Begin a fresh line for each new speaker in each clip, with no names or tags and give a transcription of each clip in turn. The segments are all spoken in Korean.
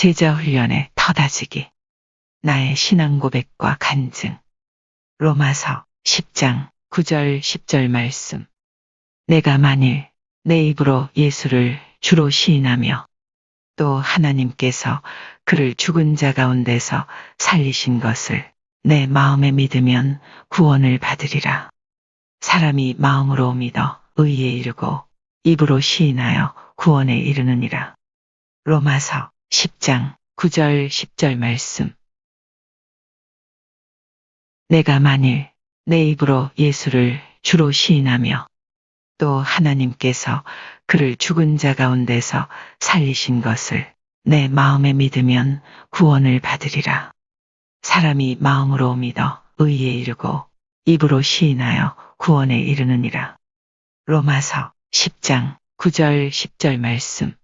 제자 훈련의 터다지기. 나의 신앙 고백과 간증. 로마서 10장 9절 10절 말씀. 내가 만일 내 입으로 예수를 주로 시인하며 또 하나님께서 그를 죽은 자 가운데서 살리신 것을 내 마음에 믿으면 구원을 받으리라. 사람이 마음으로 믿어 의에 이르고 입으로 시인하여 구원에 이르느니라. 로마서 10장 9절 10절 말씀. 내가 만일 내 입으로 예수를 주로 시인하며 또 하나님께서 그를 죽은 자 가운데서 살리신 것을 내 마음에 믿으면 구원을 받으리라. 사람이 마음으로 믿어 의에 이르고 입으로 시인하여 구원에 이르느니라. 로마서 10장 9절 10절 말씀.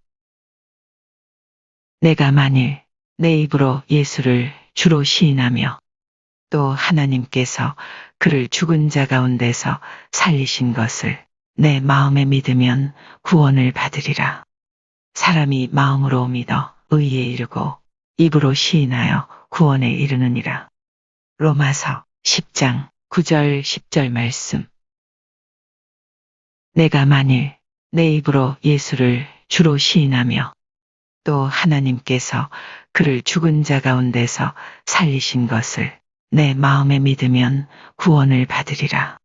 내가 만일 내 입으로 예수를 주로 시인하며 또 하나님께서 그를 죽은 자 가운데서 살리신 것을 내 마음에 믿으면 구원을 받으리라. 사람이 마음으로 믿어 의에 이르고 입으로 시인하여 구원에 이르느니라. 로마서 10장 9절 10절 말씀. 내가 만일 내 입으로 예수를 주로 시인하며 또 하나님께서 그를 죽은 자 가운데서 살리신 것을 내 마음에 믿으면 구원을 받으리라.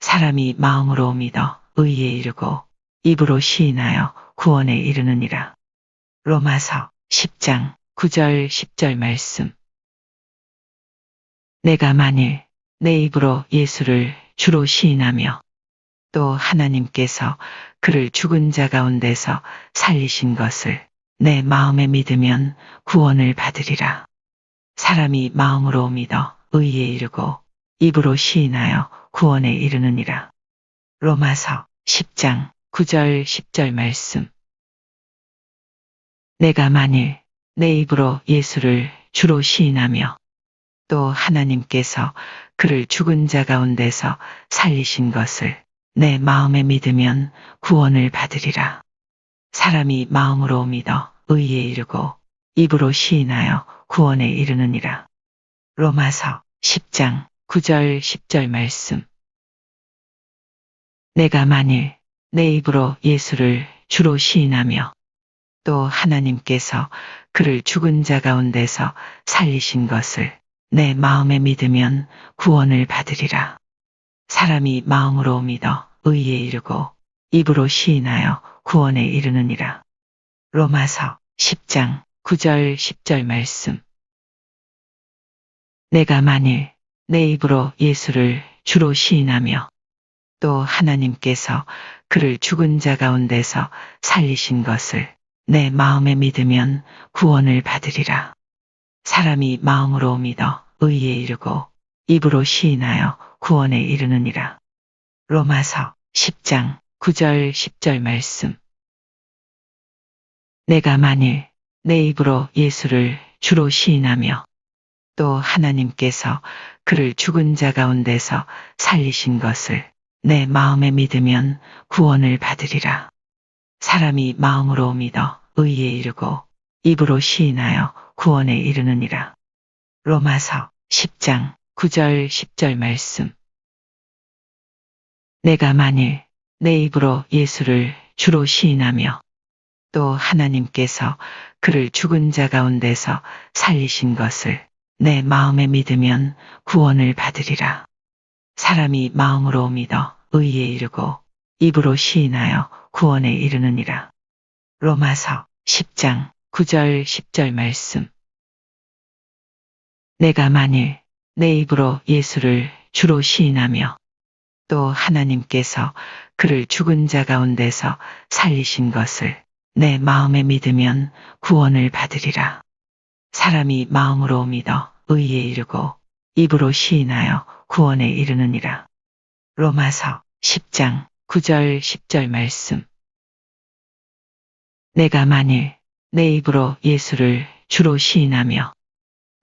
사람이 마음으로 믿어 의에 이르고 입으로 시인하여 구원에 이르느니라. 로마서 10장 9절 10절 말씀. 내가 만일 내 입으로 예수를 주로 시인하며 또 하나님께서 그를 죽은 자 가운데서 살리신 것을 내 마음에 믿으면 구원을 받으리라. 사람이 마음으로 믿어 의에 이르고 입으로 시인하여 구원에 이르느니라. 로마서 10장 9절 10절 말씀. 내가 만일 내 입으로 예수를 주로 시인하며 또 하나님께서 그를 죽은 자 가운데서 살리신 것을 내 마음에 믿으면 구원을 받으리라. 사람이 마음으로 믿어 의에 이르고 입으로 시인하여 구원에 이르느니라. 로마서 10장 9절 10절 말씀. 내가 만일 내 입으로 예수를 주로 시인하며 또 하나님께서 그를 죽은 자 가운데서 살리신 것을 내 마음에 믿으면 구원을 받으리라. 사람이 마음으로 믿어 의에 이르고 입으로 시인하여 구원에 이르느니라. 로마서 10장 9절 10절 말씀. 내가 만일 내 입으로 예수를 주로 시인하며 또 하나님께서 그를 죽은 자 가운데서 살리신 것을 내 마음에 믿으면 구원을 받으리라. 사람이 마음으로 믿어 의에 이르고 입으로 시인하여 구원에 이르느니라. 로마서 10장 9절 10절 말씀. 내가 만일 내 입으로 예수를 주로 시인하며 또 하나님께서 그를 죽은 자 가운데서 살리신 것을 내 마음에 믿으면 구원을 받으리라. 사람이 마음으로 믿어 의에 이르고 입으로 시인하여 구원에 이르느니라. 로마서 10장 9절 10절 말씀. 내가 만일 내 입으로 예수를 주로 시인하며 또 하나님께서 그를 죽은 자 가운데서 살리신 것을 내 마음에 믿으면 구원을 받으리라. 사람이 마음으로 믿어 의에 이르고 입으로 시인하여 구원에 이르느니라. 로마서 10장 9절 10절 말씀. 내가 만일 내 입으로 예수를 주로 시인하며 또 하나님께서 그를 죽은 자 가운데서 살리신 것을 내 마음에 믿으면 구원을 받으리라. 사람이 마음으로 믿어 의에 이르고 입으로 시인하여 구원에 이르느니라. 로마서 10장 9절 10절 말씀. 내가 만일 내 입으로 예수를 주로 시인하며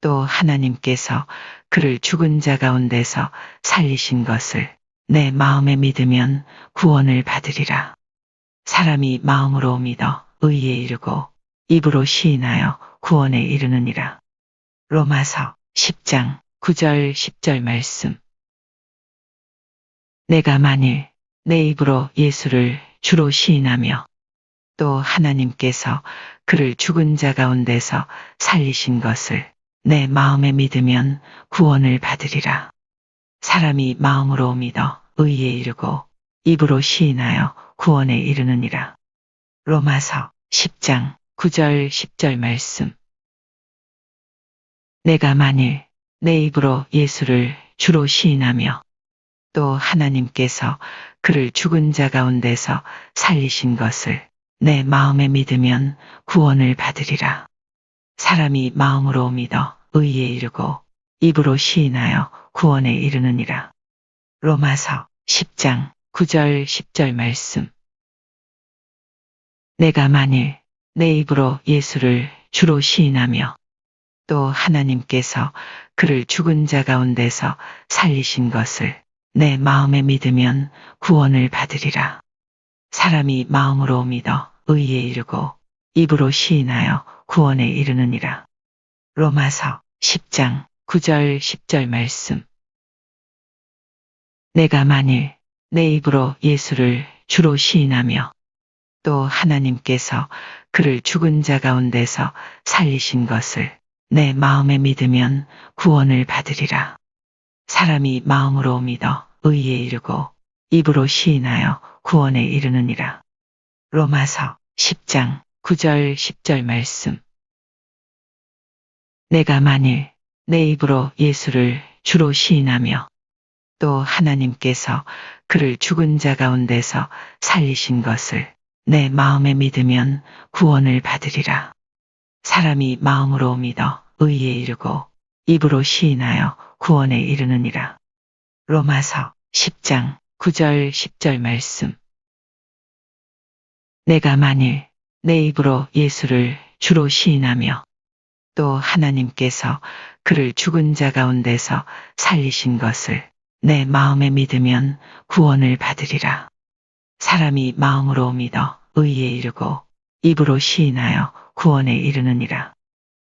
또 하나님께서 그를 죽은 자 가운데서 살리신 것을 내 마음에 믿으면 구원을 받으리라. 사람이 마음으로 믿어 의에 이르고 입으로 시인하여 구원에 이르느니라. 로마서 10장 9절 10절 말씀. 내가 만일 내 입으로 예수를 주로 시인하며 또 하나님께서 그를 죽은 자 가운데서 살리신 것을 내 마음에 믿으면 구원을 받으리라. 사람이 마음으로 믿어 의에 이르고 입으로 시인하여 구원에 이르느니라. 로마서 10장 9절 10절 말씀. 내가 만일 내 입으로 예수를 주로 시인하며 또 하나님께서 그를 죽은 자 가운데서 살리신 것을 내 마음에 믿으면 구원을 받으리라. 사람이 마음으로 믿어 의에 이르고 입으로 시인하여 구원에 이르느니라. 로마서 10장 9절 10절 말씀. 내가 만일 내 입으로 예수를 주로 시인하며 또 하나님께서 그를 죽은 자 가운데서 살리신 것을 내 마음에 믿으면 구원을 받으리라. 사람이 마음으로 믿어 의에 이르고 입으로 시인하여 구원에 이르느니라. 로마서 10장 9절 10절 말씀. 내가 만일 내 입으로 예수를 주로 시인하며 또 하나님께서 그를 죽은 자 가운데서 살리신 것을 내 마음에 믿으면 구원을 받으리라. 사람이 마음으로 믿어 의에 이르고 입으로 시인하여 구원에 이르느니라. 로마서 10장 9절 10절 말씀. 내가 만일 내 입으로 예수를 주로 시인하며 또 하나님께서 그를 죽은 자 가운데서 살리신 것을 내 마음에 믿으면 구원을 받으리라. 사람이 마음으로 믿어 의에 이르고 입으로 시인하여 구원에 이르느니라. 로마서 10장 9절 10절 말씀. 내가 만일 내 입으로 예수를 주로 시인하며 또 하나님께서 그를 죽은 자 가운데서 살리신 것을 내 마음에 믿으면 구원을 받으리라. 사람이 마음으로 믿어 의에 이르고 입으로 시인하여 구원에 이르느니라.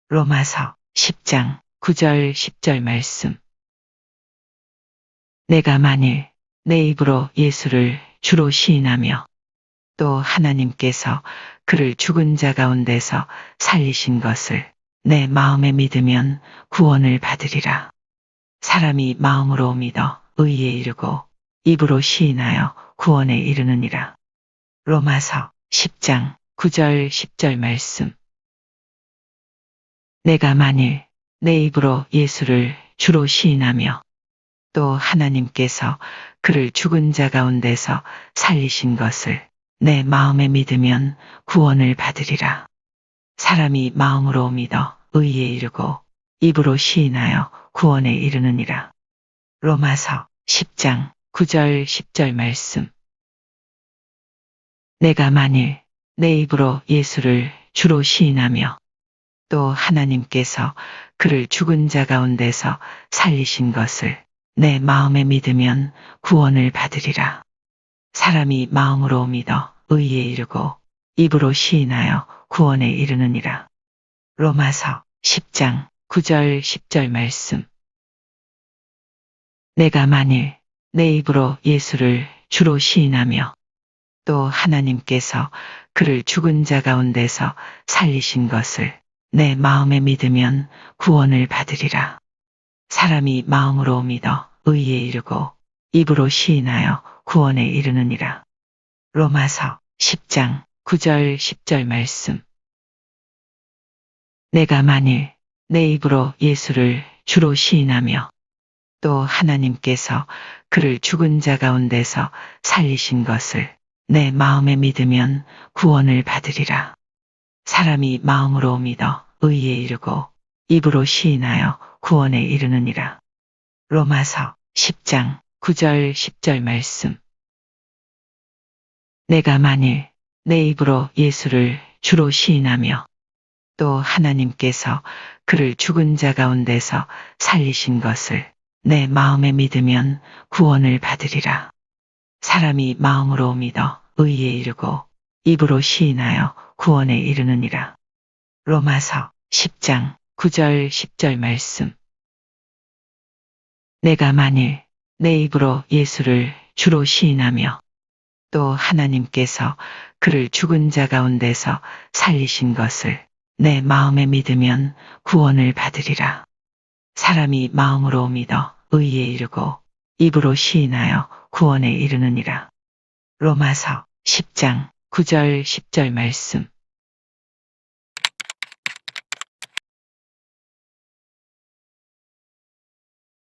로마서 10장 9절 10절 말씀. 내가 만일 내 입으로 예수를 주로 시인하며 또 하나님께서 그를 죽은 자 가운데서 살리신 것을 내 마음에 믿으면 구원을 받으리라. 사람이 마음으로 믿어 의에 이르고 입으로 시인하여 구원에 이르느니라. 로마서 10장 9절 10절 말씀. 내가 만일 내 입으로 예수를 주로 시인하며 또 하나님께서 그를 죽은 자 가운데서 살리신 것을 내 마음에 믿으면 구원을 받으리라. 사람이 마음으로 믿어 의에 이르고 입으로 시인하여 구원에 이르느니라. 로마서 10장 9절 10절 말씀. 내가 만일 내 입으로 예수를 주로 시인하며 또 하나님께서 그를 죽은 자 가운데서 살리신 것을 내 마음에 믿으면 구원을 받으리라. 사람이 마음으로 믿어 의에 이르고 입으로 시인하여 구원에 이르느니라. 로마서 10장 9절 10절 말씀. 내가 만일 내 입으로 예수를 주로 시인하며 또 하나님께서 그를 죽은 자 가운데서 살리신 것을 내 마음에 믿으면 구원을 받으리라. 사람이 마음으로 믿어 의에 이르고 입으로 시인하여 구원에 이르느니라. 로마서 10장 9절 10절 말씀. 내가 만일 내 입으로 예수를 주로 시인하며 또 하나님께서 그를 죽은 자 가운데서 살리신 것을 내 마음에 믿으면 구원을 받으리라. 사람이 마음으로 믿어 의에 이르고 입으로 시인하여 구원에 이르느니라. 로마서 10장 9절 10절 말씀. 내가 만일 내 입으로 예수를 주로 시인하며 또 하나님께서 그를 죽은 자 가운데서 살리신 것을 내 마음에 믿으면 구원을 받으리라. 사람이 마음으로 믿어 의에 이르고 입으로 시인하여 구원에 이르느니라. 로마서 10장 9절 10절 말씀. 내가 만일 내 입으로 예수를 주로 시인하며 또 하나님께서 그를 죽은 자 가운데서 살리신 것을 내 마음에 믿으면 구원을 받으리라. 사람이 마음으로 믿어 의에 이르고 입으로 시인하여 구원에 이르느니라. 로마서 10장 9절 10절 말씀.